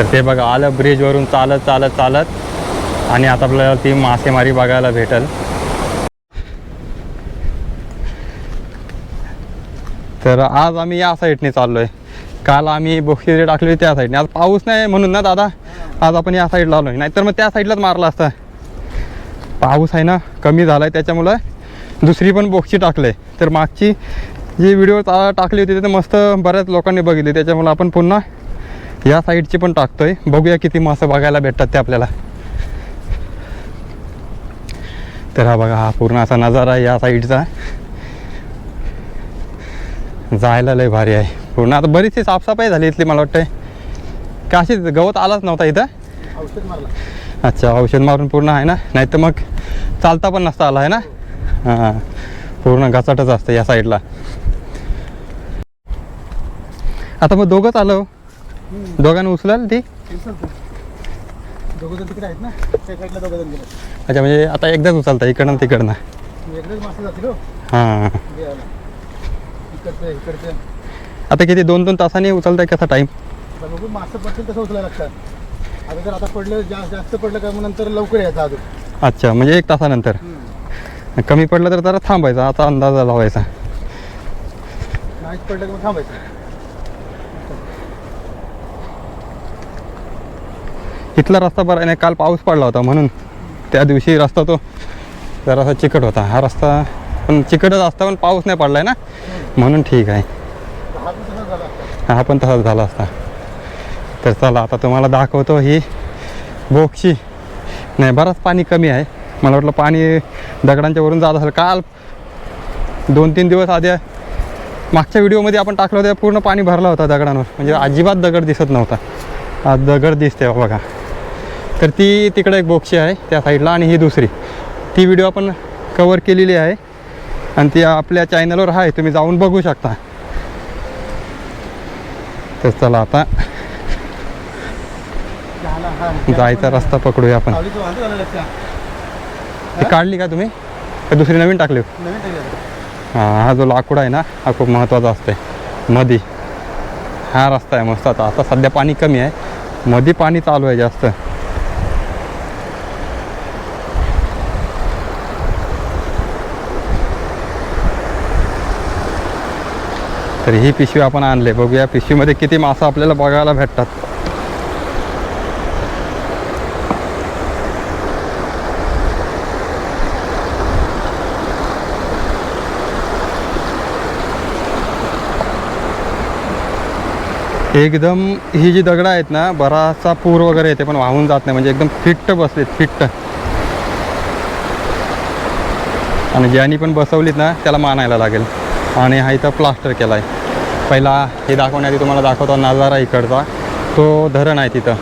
तर ते बघा आलं ब्रिजवरून चालत चालत चालत. आणि आता आपल्याला ती मासेमारी बघायला भेटेल. तर आज आम्ही या साईडने चाललो आहे काल आम्ही बोक्षिरे टाकली त्या साईडने आज पाऊस नाही म्हणून ना दादा? आज आपण या साईडला आलो आहे नाहीतर मग त्या साईडलाच मारला असता. पाऊस आहे ना कमी झाला आहे त्याच्यामुळं. दुसरी पण बोक्षी टाकले तर मागची जी व्हिडिओ टाकली होती ते मस्त बऱ्याच लोकांनी बघितली. त्याच्यामुळं आपण पुन्हा या साईडची पण टाकतोय. बघूया किती मासे बघायला भेटतात ते आपल्याला. तर हा बघा हा पूर्ण असा नजारा आहे या साईडचा. जायला लय भारी आहे. पूर्ण आता बरीचशी साफसफाई झाली इथली मला वाटतंय. का अशीच गवत आलाच नव्हता इथं? औषध मारला. अच्छा औषध मारून पूर्ण आहे ना? नाही तर मग चालता पण नसता आला आहे ना? हां. पूर्ण घसाटच असतं या साईडला. आता मग दोघंच आलो हो. दोघांना उचलाल ती? दोघं जण तिकडे आहेत ना त्या साईडला दोघं जण गेले अच्छा म्हणजे आता एकदाच उचलता इकडनं तिकडनं. वेगळेच मासे जातील हो. हां. द्यायला इकडचे इकडचे. आता किती दोन दोन तासांनी उचलताय कसा टाईम आता बघू मासे पडतील तसं उचलायला लागतात. आता जर आता पडलं जास्त जास्त पडलं का मग नंतर लवकर यायचं अजून. अच्छा म्हणजे एक तासानंतर. कमी पडलं तर जरा थांबायचा आता अंदाज लावायचा. नाहीच पडलं की मग थांबायचं. इथला रस्ता बरा नाही काल पाऊस पडला होता म्हणून. त्या दिवशी रस्ता तो जरासा चिकट होता. हा रस्ता पण चिकटच असता पण पाऊस नाही पडलाय ना. म्हणून ठीक आहे. हा पण हा पण तसाच झाला असता. तर चला आता तुम्हाला दाखवतो ही बोक्षी नाही बराच पाणी कमी आहे. मला वाटलं पाणी दगडांच्या वरून जात असेल. काल दोन तीन दिवस आधी मागच्या व्हिडिओमध्ये आपण टाकलं होतं पूर्ण पाणी भरला होता दगडांवर. म्हणजे अजिबात दगड दिसत नव्हता. आज दगड दिसते बघा. तर ती तिकडे एक बोक्षी आहे त्या साईडला आणि ही दुसरी. ती व्हिडिओ आपण कवर केलेली आहे. आणि ती आपल्या चॅनलवर आहे तुम्ही जाऊन बघू शकता. तर चला आता जायचा रस्ता पकडूया आपण. ती काढली का तुम्ही? का दुसरी नवीन टाकली? हां हा जो लाकूड आहे ना हा खूप महत्त्वाचा असतोय. मधी. हा रस्ता आहे मस्त आता. आता सध्या पाणी कमी आहे. मधी पाणी चालू आहे जास्त. तर ही पिशवी आपण आणले. बघूया पिशवीमध्ये किती मासा आपल्याला बघायला भेटतात. एकदम ही जी दगडं आहेत ना बराचसा पूर वगैरे येते पण वाहून जात नाही. म्हणजे एकदम फिट्ट बसलीत फिट्ट. आणि ज्यांनी पण बसवलीत ना त्याला मानायला लागेल. आणि हा इथं प्लास्टर केला आहे पहिला हे दाखवण्याआधी तुम्हाला दाखवतो नजारा इकडचा. तो धरण आहे तिथं.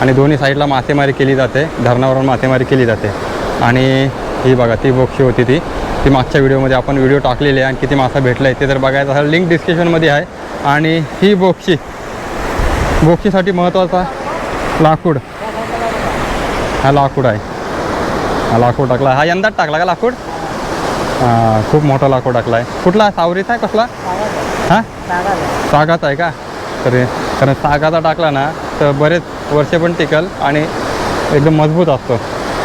आणि दोन्ही साईडला मासेमारी केली जाते. धरणावरून मासेमारी केली जाते. आणि ही बघा ती बोक्षी होती ती. ती मागच्या व्हिडिओमध्ये आपण व्हिडिओ टाकलेली आहे आणि किती मासा भेटला आहे ते जर बघायचं असेल लिंक डिस्क्रिप्शनमध्ये आहे. आणि ही बोक्षी बोक्षीसाठी महत्त्वाचा लाकूड. हा लाकूड आहे. हा लाकूड टाकला. हा यंदाच टाकला का लाकूड? खूप मोठा लाकूड टाकला आहे. कुठला? सावरीचा आहे कसला? हां? सागाचा आहे. का? तर कारण सागाचा टाकला ना तर बरेच वर्षे पण टिकल आणि एकदम मजबूत असतो.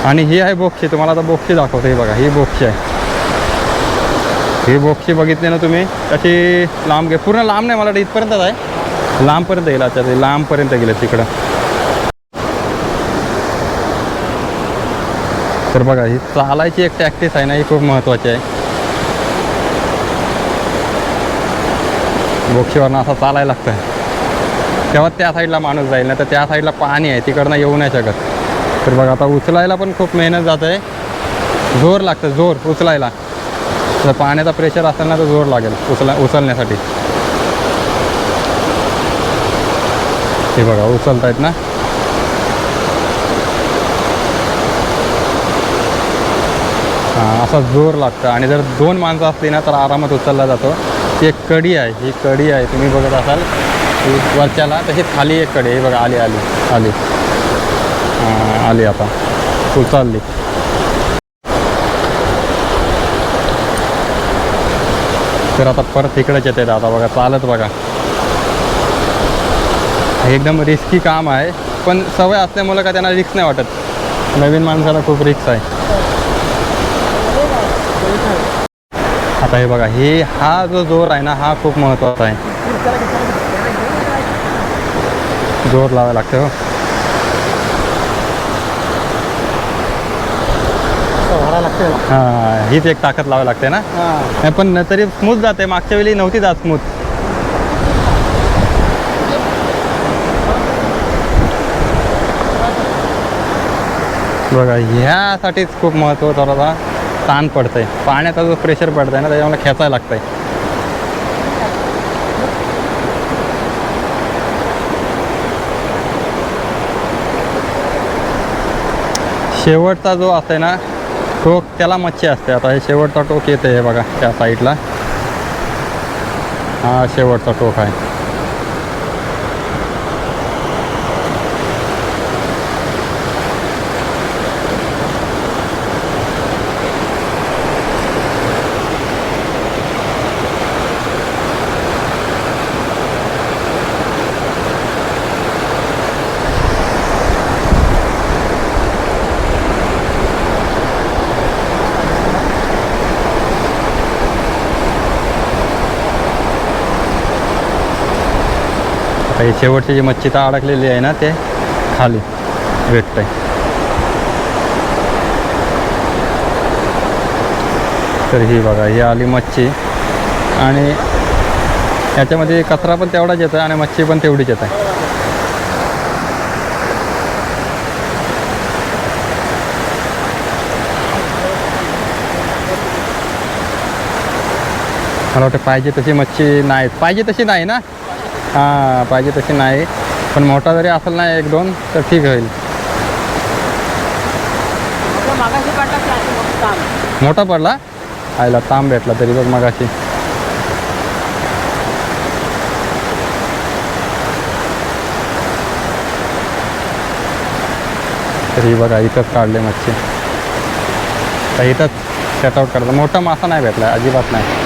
आणि ही आहे बोक्षी तुम्हाला आता बोक्षी दाखवतो. ही बघा ही बोक्षी आहे. ही बोक्षी बघितली ना तुम्ही? त्याची लांब घे. पूर्ण लांब नाही मला वाटतं इथपर्यंतच आहे. लांबपर्यंत गेला त्याचे लांबपर्यंत गेलं तिकडं. तर बघा ही चालायची एक टॅक्टिस आहे ना ही खूप महत्त्वाची आहे. बोक्षीवरनं असं चालायला लागतं तेव्हा त्या साईडला माणूस जाईल ना तर त्या साईडला पाणी आहे तिकडनं येऊ नाही शकत. तर बघा आता उचलायला पण खूप मेहनत जात आहे जोर लागतं जोर उचलायला. जर पाण्याचा प्रेशर असेल ना तर जोर लागेल उचला उचलण्यासाठी. हे बघा उचलतायत ना? हां असा जोर लागतं आणि जर दोन माणसं असली ना तर आरामात उचलला जातो. ती एक कडी आहे ही कडी आहे तुम्ही बघत असाल. ही वरच्याला तशी खाली एक कडी आहे. बघा आली आली आली. हां आली आता. उचलली तर आता परत इकडेच येते आता बघा चालत बघा. एकदम रिस्की काम आहे पण सवय असल्यामुळं का त्यांना रिस्क नाही वाटत. नवीन माणसाला खूप रिस्क आहे. आता हे बघा हे हा जो जोर आहे ना हा खूप महत्त्वाचा आहे. जोर लावायला लागतं हो. हां हीच एक ताकद लावावी लागते ना. नाही पण तरी स्मूथ जाते मागच्या वेळी नव्हती जात स्मूथ. बघा ह्यासाठीच खूप महत्त्वाचा थोडासा ताण पडतं आहे पाण्याचा जो प्रेशर पडतंय ना त्याच्यामुळे खेचायला आहे शेवटचा जो असते ना टोक त्याला मच्छी असते. आता हे शेवटचा टोक येते हे बघा त्या साईडला हा शेवटचा टोक आहे. हे शेवटची जी मच्छी तर अडकलेली आहे ना ते खाली भेटतंय. तर ही बघा ही आली मच्छी. आणि याच्यामध्ये कचरा पण तेवढाच येतो आणि मच्छी पण तेवढीच येत आहे मला वाटतं पाहिजे तशी मच्छी नाही पाहिजे तशी नाही ना? हां पाहिजे तशी नाही. पण मोठा जरी असेल ना एक दोन तर ठीक होईल. मोठा पडला आयला तांब? भेटला तरी बघ मगाशी. तरी बघा इथंच काढले मच्छी. तर इथंच सेटआउट करतो मोठा मासा नाही भेटला अजिबात नाही.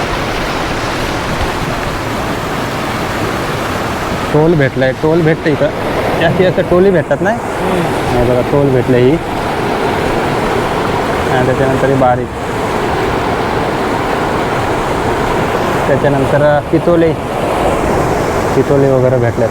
टोल भेटलाय टोल भेटतं इथं. जास्तीत जास्त टोली भेटतात नाही? नाही बघा टोल भेटलं ही. आणि त्याच्यानंतर बारीक त्याच्यानंतर पितोले. पितोले वगैरे भेटल्यात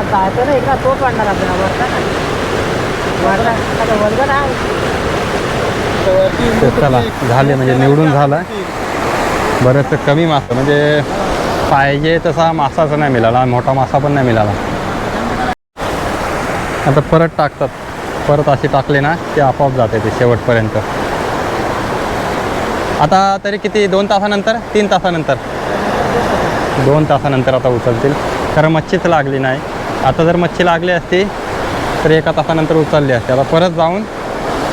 हा जायचं तो पडणार आपल्याला वरचा ना आता नाही चला झाले म्हणजे निवडून झाला. बरंच कमी मासा म्हणजे पाहिजे तसा मासाच नाही मिळाला मोठा मासा पण नाही मिळाला. आता परत टाकतात. परत असे टाकले ना ते आपोआप जाते ते शेवटपर्यंत. आता तरी किती? दोन तासानंतर? तीन तासानंतर. दोन तासानंतर आता उचलतील. कारण मच्छीच लागली नाही. आता जर मच्छी लागली असती तर एका तासानंतर उचलली असते. आता परत जाऊन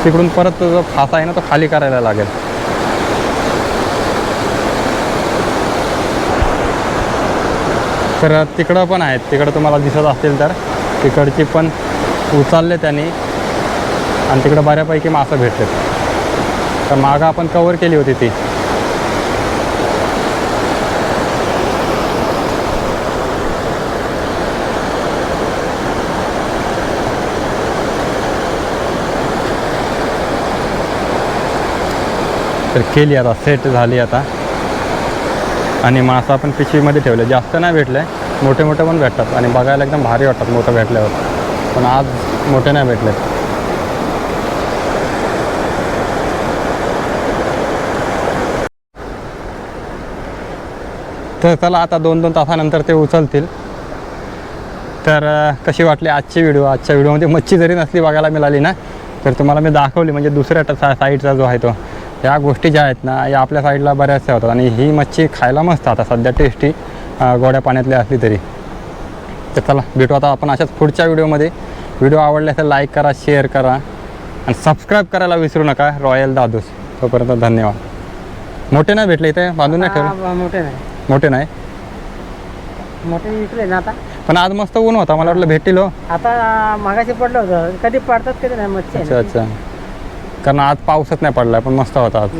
तिकडून परत जो फासा आहे ना तो खाली करायला लागेल. तर तिकडं पण आहेत. तिकडं तुम्हाला दिसत असतील तर तिकडची पण उचलले त्यांनी. आणि तिकडं बऱ्यापैकी मासं भेटलेत. तर मागं आपण कवर केली होती ती. तर केली आता सेट झाली आता. आणि मासा आपण पिशवीमध्ये ठेवले. जास्त नाही भेटले. मोठे मोठे पण भेटतात. आणि बघायला एकदम भारी वाटतात मोठं भेटल्यावर. पण आज मोठे नाही भेटले. तर चला आता दोन दोन तासानंतर ते उचलतील. तर कशी वाटली आजची व्हिडिओ? आजच्या व्हिडिओमध्ये मच्छी जरी नसली बघायला मिळाली ना तर तुम्हाला मी दाखवली. म्हणजे दुसऱ्या ट- सा साईडचा जो आहे तो. ह्या गोष्टी ज्या आहेत ना या आपल्या साईडला बऱ्याचशा होतात. आणि ही मच्छी खायला मस्त आता सध्या टेस्टी गोड्या पाण्यातली असली तरी. तर चला भेटू आता आपण अशाच पुढच्या व्हिडिओमध्ये. व्हिडिओ आवडला तर लाईक करा शेअर करा. आणि सबस्क्राईब करायला विसरू नका रॉयल दादूस. तोपर्यंत धन्यवाद. मोठे नाही भेटले इथे? बांधून नाही ठेवले? मोठे नाही. मोठे नाही? मोठे विकले ना आता? पण आज मस्त ऊन होता मला वाटलं भेटतील हो. आता मागाशी पडलं होतं. कधी पडतात कधी नाही मच्छी अच्छा. अच्छा. कारण आज पाऊसच नाही पडला पण मस्त होता आज.